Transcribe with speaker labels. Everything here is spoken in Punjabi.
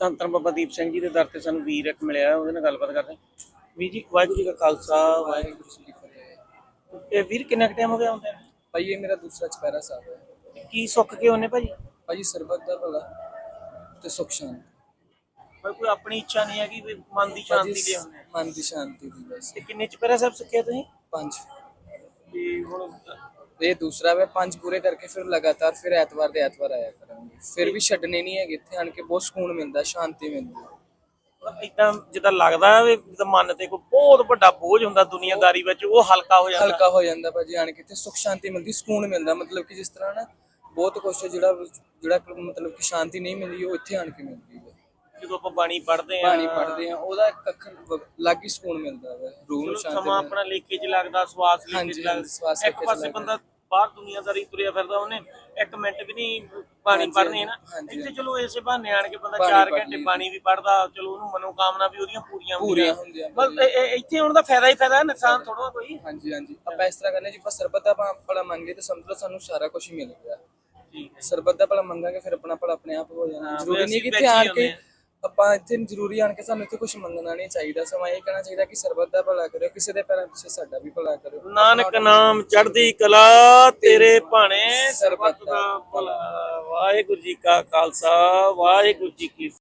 Speaker 1: ਧੰਨ ਧੰਨ ਬਾਬਾ ਦੀਪ ਸਿੰਘ ਜੀ ਦੇ ਦਰ ਤੇ ਸਾਨੂੰ ਵੀਰ ਇੱਕ ਮਿਲਿਆ ਉਹਦੇ ਨਾਲ ਗੱਲਬਾਤ ਕਰਦੇ ਹਾਂ। ਵੀਰ ਜੀ ਵਾਹਿਗੁਰੂ ਜੀ ਕਾ ਖਾਲਸਾ ਵਾਹਿਗੁਰੂ
Speaker 2: ਜੀ ਕੀ ਫਤਿਹ।
Speaker 1: ਇਹ ਵੀਰ ਕਿੰਨਾ ਟਾਈਮ ਹੋ ਗਿਆ ਹੁੰਦੇ
Speaker 2: ਭਾਈ ਇਹ ਮੇਰਾ ਦੂਸਰਾ ਚਪੈਰਾ ਸਾਹਿਬ ਹੈ।
Speaker 1: ਕੀ ਸੁੱਖ ਕੇ ਉਹਨੇ ਭਾਜੀ?
Speaker 2: ਭਾਈ ਸਰਬਤ ਦਾ ਭਲਾ ਤੇ ਸੁਖ ਸ਼ਾਂਤੀ।
Speaker 1: ਪਰ ਕੋਈ ਆਪਣੀ ਇੱਛਾ ਨਹੀਂ ਹੈਗੀ ਵੀ ਮਨ ਦੀ ਸ਼ਾਂਤੀ
Speaker 2: ਭਾਜੀ,
Speaker 1: ਲਈ ਹੁੰਦੇ
Speaker 2: ਮਨ ਦੀ ਸ਼ਾਂਤੀ ਦੀ ਬਸ।
Speaker 1: ਤੇ ਕਿੰਨੇ ਚਪੇਰਾ ਸਾਹਿਬ ਸਿੱਖਿਆ ਤੁਸੀਂ?
Speaker 2: ਪੰਜ।
Speaker 1: ਤੇ ਹੁਣ
Speaker 2: ਇਹ ਦੂਸਰਾ ਵੇ ਪੰਜ ਪੂਰੇ ਕਰਕੇ ਫਿਰ ਲਗਾਤਾਰ ਫਿਰ ਐਤਵਾਰ ਦੇ ਐਤਵਾਰ ਆਇਆ ਕਰਾਂਗੇ। ਫਿਰ ਵੀ ਛੱਡਣੇ ਨਹੀਂ ਹੈਗੇ ਇੱਥੇ ਆਣ ਕੇ ਬਹੁਤ ਸਕੂਨ ਮਿਲਦਾ ਸ਼ਾਂਤੀ ਮਿਲਦੀ ਹੈ।
Speaker 1: ਇਦਾਂ ਜਿੱਦਾਂ ਲੱਗਦਾ ਵੀ ਜਿੱਦਾਂ ਮਨ ਤੇ ਕੋਈ ਬਹੁਤ ਵੱਡਾ ਬੋਝ ਹੁੰਦਾ ਦੁਨੀਆਦਾਰੀ ਵਿੱਚ ਉਹ ਹਲਕਾ ਹੋ ਜਾਂਦਾ।
Speaker 2: ਹਲਕਾ ਹੋ ਜਾਂਦਾ ਭਾਜੀ ਆਣ ਕੇ ਤੇ ਸੁਖ ਸ਼ਾਂਤੀ ਮਿਲਦੀ ਸਕੂਨ ਮਿਲਦਾ। ਮਤਲਬ ਕਿ ਜਿਸ ਤਰ੍ਹਾਂ ਨਾ ਬਹੁਤ ਕੁਛ ਜਿਹੜਾ ਜਿਹੜਾ ਮਤਲਬ ਕਿ ਸ਼ਾਂਤੀ ਨਹੀਂ ਮਿਲਦੀ ਉਹ ਇੱਥੇ ਆਣ ਕੇ ਮਿਲਦੀ ਹੈ।
Speaker 1: ਜਦੋਂ ਆਪਾਂ ਬਾਣੀ ਪੜ੍ਹਦੇ ਆ
Speaker 2: ਬਾਣੀ ਪੜ੍ਹਦੇ ਆ ਉਹਦਾ ਵ- ਅਲੱਗ ਹੀ ਸਕੂਨ ਮਿਲਦਾ ਹੈ ਰੂਹ ਨੂੰ ਸ਼ਾਂਤੀ
Speaker 1: ਸਮਾਂ ਆਪਣਾ 'ਚ ਲੱਗਦਾ ਸਵਾਸ 'ਚ
Speaker 2: ਹਾਂਜੀ,
Speaker 1: ਲੱਗਦਾ। ਇੱਕ ਪਾਸੇ
Speaker 2: ਲੱਗਦਾ।
Speaker 1: ਬੰਦਾ ਬਾਹਰ ਦੁਨੀਆਦਾਰੀ ਤੁਰਿਆ ਫਿਰਦਾ ਉਹਨੇ ਇੱਕ ਮਿੰਟ ਵੀ ਨਹੀਂ ਬਾਣੀ
Speaker 2: ਹਾਂਜੀ,
Speaker 1: ਪੜ੍ਹਨੀ ਹੈ ਨਾ।
Speaker 2: ਹਾਂਜੀ,
Speaker 1: ਇੱਥੇ ਚਲੋ ਇਸੇ ਬਹਾਨੇ ਆਣ ਕੇ ਬੰਦਾ
Speaker 2: ਬਾਣੀ
Speaker 1: 4
Speaker 2: ਪੜ੍ਹ
Speaker 1: ਘੰਟੇ
Speaker 2: ਲਈ।
Speaker 1: ਬਾਣੀ ਵੀ ਪੜ੍ਹਦਾ ਚਲੋ ਉਹਨੂੰ ਮਨੋਕਾਮਨਾ ਵੀ ਉਹਦੀਆਂ ਪੂਰੀਆਂ
Speaker 2: ਪੂਰੀਆਂ ਹੁੰਦੀਆਂ
Speaker 1: ਬਸ ਇਹ- ਇਹ- ਇੱਥੇ ਹੁਣ ਦਾ ਫਾਇਦਾ ਹੀ ਫਾਇਦਾ ਹੈ ਨੁਕਸਾਨ ਥੋੜਾ ਕੋਈ।
Speaker 2: ਹਾਂਜੀ ਹਾਂਜੀ। ਆਪਾਂ ਇਸ ਤਰ੍ਹਾਂ ਕਰਨੇ ਜੀ ਆਪਾਂ ਸਰਬਤ ਦਾ ਭਲਾ- ਭਲਾ ਮੰਗੇ ਤੇ ਸਮਝ ਲਓ ਸਾਨੂੰ ਸਾਰਾ ਕੁਝ ਮਿਲ ਗਿਆ।
Speaker 1: ਠੀਕ ਹੈ।
Speaker 2: ਸਰਬਤ ਦਾ ਭਲਾ ਮੰਗਾਂਗੇ ਫਿਰ ਆਪਣਾ ਭਲਾ ਆਪਣੇ ਆਪ ਹੋ ਜਾਣਾ।
Speaker 1: ਹਾਂ,
Speaker 2: ਜ਼ਰੂਰੀ
Speaker 1: ਵੀ
Speaker 2: ਨਹੀਂ ਕਿ
Speaker 1: ਅਸੀਂ
Speaker 2: ਇੱਥੇ ਆਣ
Speaker 1: ਵਿੱਚ ਹੀ।
Speaker 2: ਕੇ ਆਪਾਂ ਇੱਥੇ ਜ਼ਰੂਰੀ ਆਣ ਕੇ ਸਾਨੂੰ ਇੱਥੇ ਕੁਝ ਮੰਗਣਾ ਨਹੀਂ ਚਾਹੀਦਾ। ਸਮਾਂ ਇਹ ਕਹਿਣਾ ਚਾਹੀਦਾ ਕਿ ਸਰਬਤ ਦਾ ਭਲਾ ਕਰਿਓ ਕਿਸੇ ਦੇ ਪੈਰਾਂ ਪਿੱਛੇ ਸਾਡਾ ਵੀ ਭਲਾ ਕਰਿਓ।
Speaker 1: ਨਾਨਕ ਨਾਮ ਚੜ੍ਹਦੀ ਕਲਾ ਤੇਰੇ ਭਾਣੇ ਸਰਬੱਤ
Speaker 2: ਸਰਬੱਤ
Speaker 1: ਦਾ ਭਲਾ। ਵਾਹਿਗੁਰੂ ਜੀ ਕਾ ਖਾਲਸਾ ਵਾਹਿਗੁਰੂ ਜੀ ਕੀ